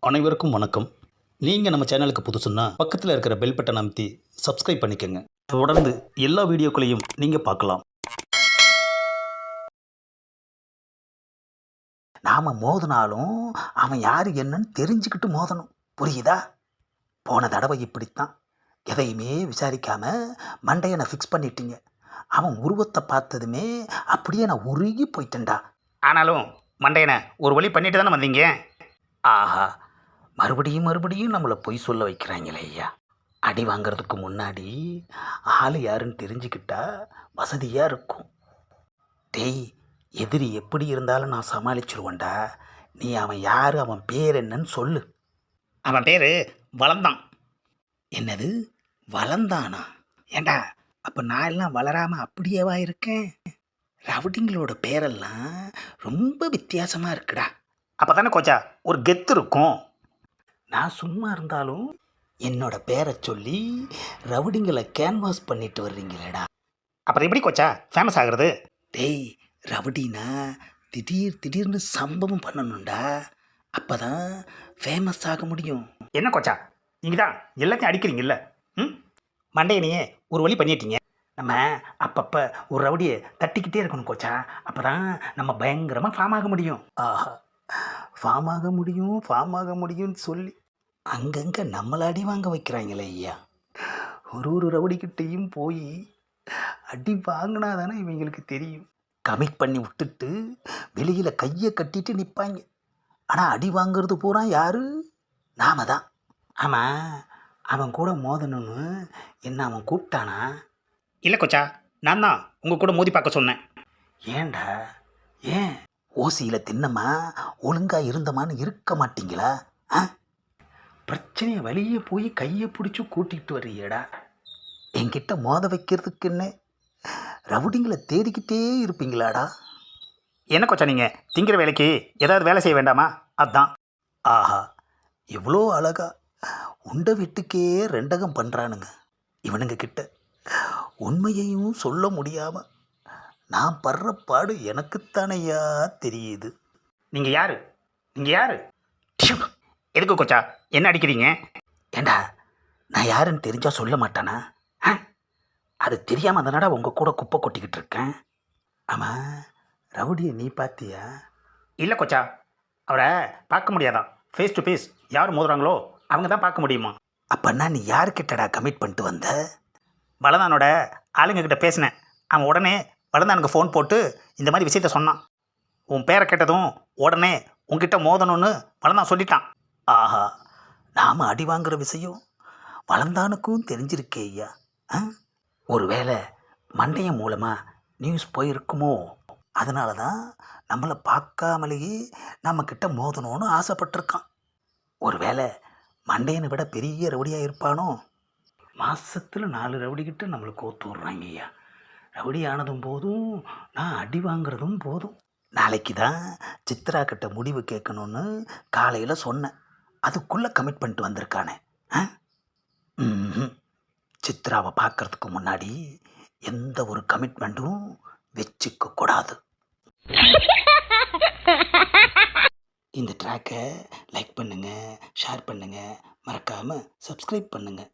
அனைவருக்கும் வணக்கம். நீங்கள் நம்ம சேனலுக்கு புதுசுன்னா பக்கத்தில் இருக்கிற பெல் பட்டன் அமைத்தி சப்ஸ்கிரைப் பண்ணிக்கோங்க. தொடர்ந்து எல்லா வீடியோக்களையும் நீங்கள் பார்க்கலாம். நாம் மோதினாலும் அவன் யார் என்னன்னு தெரிஞ்சுக்கிட்டு மோதணும். புரியுதா? போன தடவை இப்படித்தான். எதையுமே விசாரிக்காம மண்டையனை ஃபிக்ஸ் பண்ணிட்டீங்க. அவன் உருவத்தை பார்த்ததுமே அப்படியே நான் உருகி போயிட்டேன்டா. ஆனாலும் மண்டையனை ஒரு வழி பண்ணிட்டு தானே வந்தீங்க? ஆஹா. மறுபடியும் மறுபடியும் நம்மளை பொய் சொல்ல வைக்கிறாங்களே ஐயா. அடி வாங்குறதுக்கு முன்னாடி ஆள் யாருன்னு தெரிஞ்சுக்கிட்டா வசதியாக இருக்கும். டேய் எதிரி எப்படி இருந்தாலும் நான் சமாளிச்சிருவேன்டா. நீ அவன் யார் அவன் பேர் என்னன்னு சொல்லு. அவன் பேர் வளர்ந்தான் என்னது? வளர்ந்தானா ஏண்டா அப்போ நான் எல்லாம் வளராமல் அப்படியேவா இருக்கேன்? ரவுடிங்களோட பேரெல்லாம் ரொம்ப வித்தியாசமாக இருக்குடா. அப்போ தானே கோச்சா ஒரு கெத்து இருக்கும். நான் சும்மா இருந்தாலும் என்னோட பேரை சொல்லி ரவுடிங்களை கேன்வாஸ் பண்ணிட்டு வர்றீங்களேடா. அப்புறம் எப்படி கோச்சா? ஃபேமஸ் ஆகுறது? டேய் ரவுடினா திடீர் திடீர்னு சம்பவம் பண்ணணும்டா. அப்போ தான் ஃபேமஸ் ஆக முடியும். என்ன கோச்சா? நீங்கள் தான் எல்லாத்தையும் அடிக்கிறீங்கல்ல. ம்? மண்டையனையே ஒரு வழி பண்ணிட்டீங்க. நம்ம அப்பப்போ ஒரு ரவுடியை தட்டிக்கிட்டே இருக்கணும் கோச்சா. அப்போ தான் நம்ம பயங்கரமாக ஃபார்ம் ஆக முடியும். ஆஹா. ஃபார்ம் ஆக முடியும் ஃபார்ம் ஆக முடியும்னு சொல்லி அங்கங்கே நம்மளை அடி வாங்க வைக்கிறாங்களே ஐயா. ஒரு ஒரு ரவுடிக்கிட்டேயும் போய் அடி வாங்கினா தானே இவங்களுக்கு தெரியும். கமிட் பண்ணி விட்டுட்டு வெளியில் கையை கட்டிட்டு நிற்பாங்க ஆனால் அடி வாங்குறது பூரா யாரு? நாம தான். ஆமாம் அவன் கூட மோதணும்னு என்ன அவன் கூப்பிட்டானா? இல்லை கோச்சா நான் தான் உங்கள் கூட மோதி பார்க்க சொன்னேன். ஏன்டா? ஏன்? ஓசியில் தின்னமா ஒழுங்கா இருந்தமான்னு இருக்க மாட்டீங்களா? ஆ? பிரச்சனையை வெளியே போய் கையை பிடிச்சி கூட்டிகிட்டு வர்றியேடா. என்கிட்ட மோத வைக்கிறதுக்குன்னு ரவுடிங்களை தேடிக்கிட்டே இருப்பீங்களாடா? என்ன கோச்சா நீங்கள் திங்கிற வேலைக்கு ஏதாவது வேலை செய்ய வேண்டாமா? அதான். ஆஹா எவ்வளோ அழகா. உண்ட வீட்டுக்கே ரெண்டகம் பண்ணுறானுங்க இவனுங்க கிட்ட உண்மையையும் சொல்ல முடியாம நான் படுற பாடு எனக்குத்தானையா தெரியுது. நீங்கள் யார்? நீங்கள் யார்? எதுக்கு கோச்சா? என்ன அடிக்கிறீங்க? ஏண்டா நான் யாருன்னு தெரிஞ்சா சொல்ல மாட்டானா? ஆ? அது தெரியாம தானடா உங்க கூட குப்பை கொட்டிக்கிட்டு இருக்கேன். ஆமாம் ரவுடியை நீ பார்த்தியா இல்லை கோச்சா அவரை பார்க்க முடியாதான். ஃபேஸ் டு ஃபேஸ் யார் மோதுறாங்களோ அவங்க தான் பார்க்க முடியுமா? அப்பன்னா நீ யாருக்கிட்டடா கமிட் பண்ணிட்டு வந்த? பலதானோட ஆளுங்க கிட்ட பேசினேன். அவன் உடனே பலதானுக்கு ஃபோன் போட்டு இந்த மாதிரி விஷயத்த சொன்னான். உன் பேரை கேட்டதும் உடனே உன்கிட்ட மோதணும்னு வளர்ந்தான் சொல்லிட்டான். ஆஹா நாம் அடி வாங்குற விஷயம் வளர்ந்தானுக்கும் தெரிஞ்சிருக்கே ஐயா. ஆ? ஒருவேளை மண்டையம் மூலமாக நியூஸ் போயிருக்குமோ? அதனால தான் நம்மளை பார்க்காமலேயே நம்மக்கிட்ட மோதணும்னு ஆசைப்பட்டிருக்கான். ஒருவேளை மண்டையனை விட பெரிய ரவுடியாக இருப்பானோ? மாதத்தில் நாலு ரவுடிக்கிட்ட நம்மளுக்கு கோத்து விட்றாங்க ஐயா. ரவுடி ஆனதும் போதும் நான் அடி வாங்குறதும் போதும். நாளைக்கு தான் சித்ரா கிட்ட முடிவு கேட்கணும்னு காலையில் சொன்னேன். அதுக்குள்ளே கமிட் பண்ணிட்டு வந்திருக்கானே. ஆ? சித்ராவை பார்க்கறதுக்கு முன்னாடி எந்த ஒரு கமிட்மெண்ட்டும் வச்சுக்க கூடாது. இந்த ட்ராக்கை லைக் பண்ணுங்கள் ஷேர் பண்ணுங்கள் மறக்காமல் சப்ஸ்கிரைப் பண்ணுங்கள்